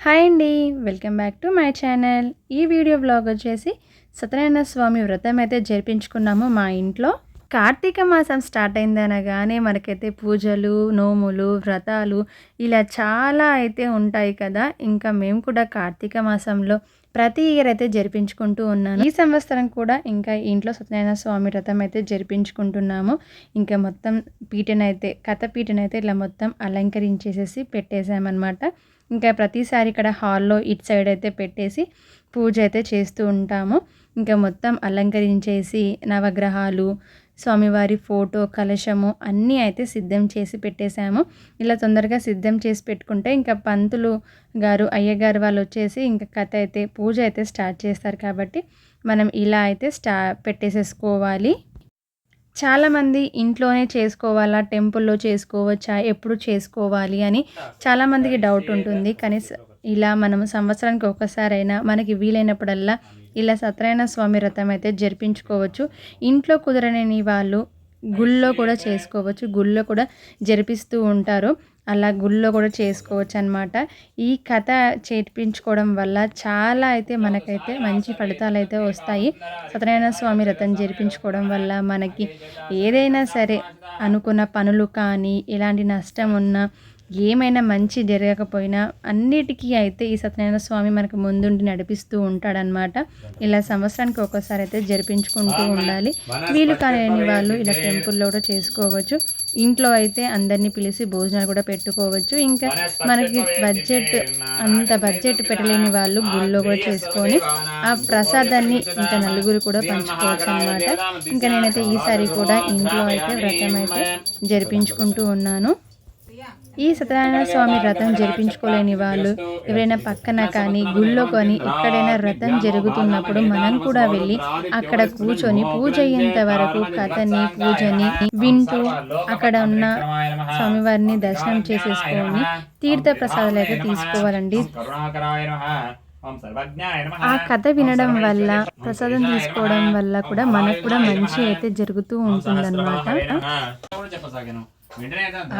Hi అండి welcome back to my channel. ఈ video blog వచ్చేసి సత్యనారాయణ స్వామి వ్రతం అయితే జరిపించుకున్నాము మా ఇంట్లో. కార్తీక మాసం స్టార్ట్ అయిందనగానే మనకైతే పూజలు నోములు వ్రతాలు ఇలా చాలా అయితే ఉంటాయి కదా. ఇంకా మేము కూడా కార్తీక మాసంలో ప్రతి ఇయర్ అయితే జరిపించుకుంటూ ఉన్నాను. ఈ సంవత్సరం కూడా ఇంకా ఇంట్లో సత్యనారాయణ స్వామి వ్రతం అయితే జరిపించుకుంటున్నాము. ఇంకా మొత్తం పీటనైతే కథ పీటనైతే ఇలా మొత్తం అలంకరించేసేసి పెట్టేశామన్నమాట. ఇంకా ప్రతిసారి ఇక్కడ హాల్లో ఇటు సైడ్ అయితే పెట్టేసి పూజ అయితే చేస్తూ ఉంటాము. ఇంకా మొత్తం అలంకరించేసి నవగ్రహాలు స్వామివారి ఫోటో కలశము అన్నీ అయితే సిద్ధం చేసి పెట్టేశాము. ఇలా తొందరగా సిద్ధం చేసి పెట్టుకుంటే ఇంకా పంతులు గారు అయ్యగారు వాళ్ళు వచ్చేసి ఇంకా కథ అయితే పూజ అయితే స్టార్ట్ చేస్తారు కాబట్టి మనం ఇలా అయితే స్టా పెట్టేసేసుకోవాలి. చాలామంది ఇంట్లోనే చేసుకోవాలా టెంపుల్లో చేసుకోవచ్చా ఎప్పుడు చేసుకోవాలి అని చాలామందికి డౌట్ ఉంటుంది. కానీ ఇలా మనము సంవత్సరానికి ఒకసారైనా మనకి వీలైనప్పుడల్లా ఇలా సత్యనారాయణ స్వామి వ్రతం అయితే జరిపించుకోవచ్చు. ఇంట్లో కుదరని వాళ్ళు గుళ్ళో కూడా చేసుకోవచ్చు. గుళ్ళో కూడా జరిపిస్తూ ఉంటారు. అలా గుళ్ళో కూడా చేసుకోవచ్చు అనమాట ఈ కథ చేర్పించుకోవడం వల్ల చాలా అయితే మనకైతే మంచి ఫలితాలు అయితే వస్తాయి. సత్యనారాయణ స్వామి రథం జరిపించుకోవడం వల్ల మనకి ఏదైనా సరే అనుకున్న పనులు కానీ ఎలాంటి నష్టం ఉన్నా ఏమైనా మంచి జరగకపోయినా అన్నిటికీ అయితే ఈ సత్యనారాయణ స్వామి మనకు ముందుండి నడిపిస్తూ ఉంటాడనమాట ఇలా సంవత్సరానికి ఒక్కసారి అయితే జరిపించుకుంటూ ఉండాలి. వీలు కాలేని వాళ్ళు ఇలా టెంపుల్లో కూడా చేసుకోవచ్చు. ఇంట్లో అయితే అందరినీ పిలిచి భోజనాలు కూడా పెట్టుకోవచ్చు. ఇంకా మనకి బడ్జెట్ అంత బడ్జెట్ పెట్టలేని వాళ్ళు గుళ్ళో కూడా చేసుకొని ఆ ప్రసాదాన్ని ఇంకా నలుగురు కూడా పంచుకోవచ్చు అనమాట ఇంకా నేనైతే ఈసారి కూడా ఇంట్లో అయితే వ్రతం అయితే జరిపించుకుంటూ ఉన్నాను. ఈ సత్యనారాయణ స్వామి వ్రతం జరిపించుకోలేని వాళ్ళు ఎవరైనా పక్కన కానీ గుళ్ళో కానీ ఎక్కడైనా వ్రతం జరుగుతున్నప్పుడు మనం కూడా వెళ్ళి అక్కడ కూర్చొని పూజ అయ్యేంత వరకు కథని పూజని వింటూ అక్కడ ఉన్న స్వామివారిని దర్శనం చేసేసుకొని తీర్థ ప్రసాదాలు అయితే తీసుకోవాలండి. ఆ కథ వినడం వల్ల ప్రసాదం తీసుకోవడం వల్ల కూడా మనకు కూడా మంచి అయితే జరుగుతూ ఉంటుందన్నమాట.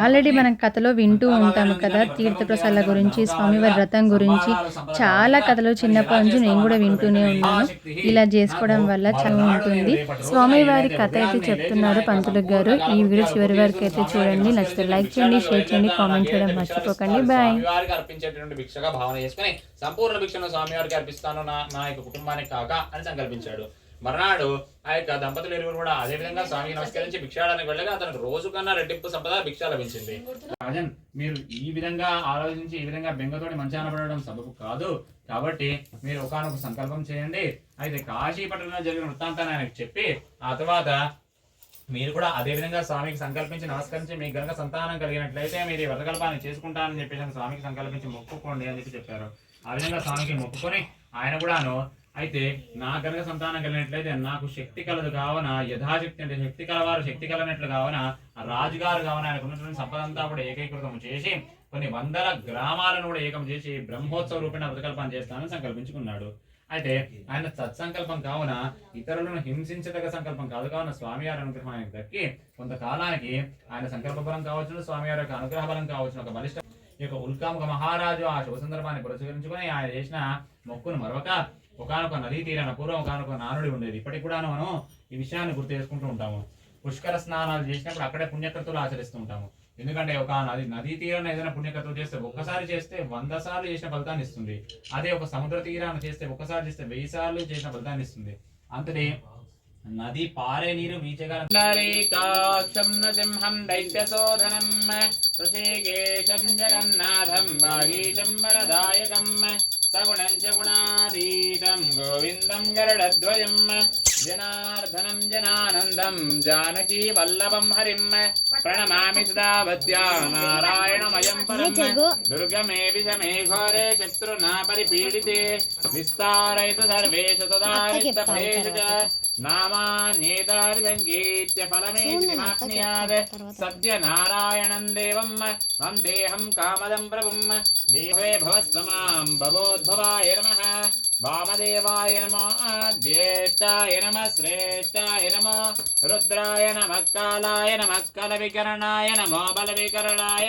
ఆల్రెడీ మనం కథలో వింటూ ఉంటాము కదా తీర్థప్రసాదాల గురించి స్వామివారి వ్రతం గురించి చాలా కథలు చిన్నప్పటి నుంచి నేను కూడా వింటూనే ఉన్నాను. ఇలా చేసుకోవడం వల్ల చాలా ఉంటుంది. స్వామివారి కథ అయితే చెప్తున్నారు పంతులు గారు. ఈ వీడియో చివరి వరకు అయితే చూడండి. నచ్చితే లైక్ చేయండి షేర్ చేయండి కామెంట్ చేయడం మర్చిపోకండి. బాయ్. భావన చేసుకుని సంపూర్ణ భిక్షను స్వామివారికి అర్పిస్తాను నా నా యొక్క కుటుంబానికి కాక అని సంకల్పించాడు. మర్నాడు ఆ యొక్క దంపతులు ఇరువురు కూడా అదే విధంగా స్వామికి నమస్కరించి భిక్షాడానికి వెళ్ళగా అతనికి రోజు కన్నా రెట్టింపు సంపద భిక్ష లభించింది. రాజన్ మీరు ఈ విధంగా ఆలోచించి ఈ విధంగా బెంగతోటి మంచి అనబడడం సబబు కాదు. కాబట్టి మీరు ఒకనొక సంకల్పం చేయండి. అయితే కాశీ పట్టణంలో జరిగిన వృత్తాంతాన్ని ఆయనకు చెప్పి ఆ తర్వాత మీరు కూడా అదే విధంగా స్వామికి సంకల్పించి నమస్కరించి మీకు గనక సంతానం కలిగినట్లయితే మీరు ఈ వ్రతకల్పాన్ని చేసుకుంటానని చెప్పేసి స్వామికి సంకల్పించి మొక్కుకోండి అని చెప్పి చెప్పారు. ఆ విధంగా స్వామికి మొక్కుకొని ఆయన కూడాను అయితే నా గనక సంతానం కలిగినట్లయితే నాకు శక్తి కలదు కావున యథాశక్తి అంటే శక్తి కలవారు శక్తి కలనట్లు కావున రాజుగారు కావున ఆయనకు ఉన్నటువంటి సంపద అంతా కూడా ఏకీకృతం చేసి కొన్ని వందల గ్రామాలను కూడా ఏకం చేసి బ్రహ్మోత్సవ రూపేణ వ్రతకల్పన చేస్తానని సంకల్పించుకున్నాడు. అయితే ఆయన సత్సంకల్పం కావున ఇతరులను హింసించదగ సంకల్పం కాదు కావున స్వామివారి అనుగ్రహం ఆయనకు దక్కి కొంతకాలానికి ఆయన సంకల్ప బలం కావచ్చు స్వామివారి యొక్క అనుగ్రహ బలం కావచ్చు ఒక బలిష్ట ఈ యొక్క ఉల్కాముఖ మహారాజు ఆ శుభ సందర్భాన్ని పురస్కరించుకొని ఆయన చేసిన మొక్కును మరొక ఒకనొక నదీ తీరాన పూర్వం ఒకనొక నానుడి ఉండేది. ఇప్పటికి కూడా మనం ఈ విషయాన్ని గుర్తు చేసుకుంటూ ఉంటాము. పుష్కర స్నానాలు చేసినప్పుడు అక్కడే పుణ్యకర్తలు ఆచరిస్తూ ఉంటాము. ఎందుకంటే ఒక నది నదీ తీరాన ఏదైనా పుణ్యకర్తలు చేస్తే ఒక్కసారి చేస్తే వంద సార్లు చేసిన ఫలితాన్ని ఇస్తుంది. అదే ఒక సముద్ర తీరాన చేస్తే ఒక్కసారి చేస్తే వెయ్యి సార్లు చేసిన ఫలితాన్ని ఇస్తుంది. అంతటి నది పారే నీరు వీచగలం. దైత్యశోధనం ఋషికేశం జగన్నాథం వరదాయకం. సగుణం చ గుణాతీతం గోవిందం గరుడధ్వజం జనార్దనం జనానందం జానకీ వల్లభం హరిం ప్రణమామి సదావత్యా నారాయణమయం పరం దుర్గమే విషమే ఘోరే శత్రునా పరిపీడితే విస్తారయతు సర్వేషు తదారితఫలేషు చ నామాన్యేతారి సంగీత్య ఫలమే శ్రీమాప్నుయాద్ సద్య నారాయణం దేవం వందేహం కామదం ప్రభుం దేవే భవస్వమాం భవోద్భవాయ నమః వామదేవాయ నమో జ్యేష్ఠాయ నమ శ్రేష్ఠాయ నమో రుద్రాయ నమ కాలాయ నమ కల వికరణాయ నమో బల వికరణాయ